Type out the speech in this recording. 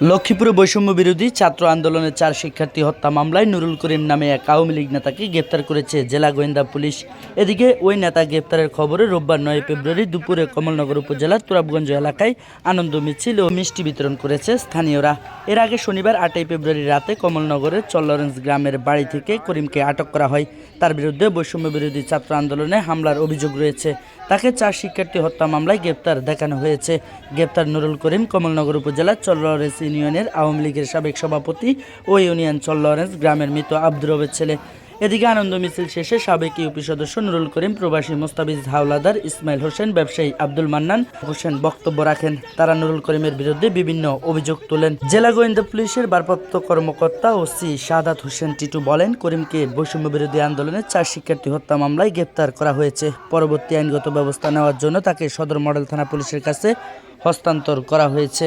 লক্ষ্মীপুরে বৈষম্য বিরোধী ছাত্র আন্দোলনের চার শিক্ষার্থী হত্যা মামলায় নুরুল করিম নামে এক আওয়ামী লীগ নেতাকে গ্রেপ্তার করেছে জেলা গোয়েন্দা পুলিশ। এদিকে ওই নেতা গ্রেপ্তারের খবরে রোববার নয় ফেব্রুয়ারি দুপুরে কমলনগর উপজেলার তুরাবগঞ্জ এলাকায় আনন্দ মিছিল ও মিষ্টি বিতরণ করেছে স্থানীয়রা। এর আগে শনিবার আটই ফেব্রুয়ারি রাতে কমলনগরের চল্লরেন্স গ্রামের বাড়ি থেকে করিমকে আটক করা হয়। তার বিরুদ্ধে বৈষম্য বিরোধী ছাত্র আন্দোলনে হামলার অভিযোগ রয়েছে। তাকে চার শিক্ষার্থী হত্যা মামলায় গ্রেপ্তার দেখানো হয়েছে। গ্রেপ্তার নুরুল করিম কমলনগর উপজেলার চল্লরেন্স ইউনিয়নের আওয়ামী লীগের সাবেক সভাপতি ও ইউনিয়ন চল্লরেন্স গ্রামের মৃত আব্দুর রবের ছেলে। এদিকে আনন্দ মিছিল শেষে সাবেক ইউপি সদস্য নুরুল করিম, প্রবাসী মোস্তাবিজ হাওলাদার, ইসমাইল হোসেন, ব্যবসায়ী আব্দুল মান্নান হোসেন বক্তব্য রাখেন। তারা নুরুল করিমের বিরুদ্ধে বিভিন্ন অভিযোগ তোলেন। জেলা গোয়েন্দা পুলিশের ভারপ্রাপ্ত কর্মকর্তা ও সি শাহাদাত হোসেন টিটু বলেন, করিমকে বৈষম্য বিরোধী আন্দোলনে চার শিক্ষার্থী হত্যা মামলায় গ্রেপ্তার করা হয়েছে। পরবর্তী আইনগত ব্যবস্থা নেওয়ার জন্য তাকে সদর মডেল থানা পুলিশের কাছে হস্তান্তর করা হয়েছে।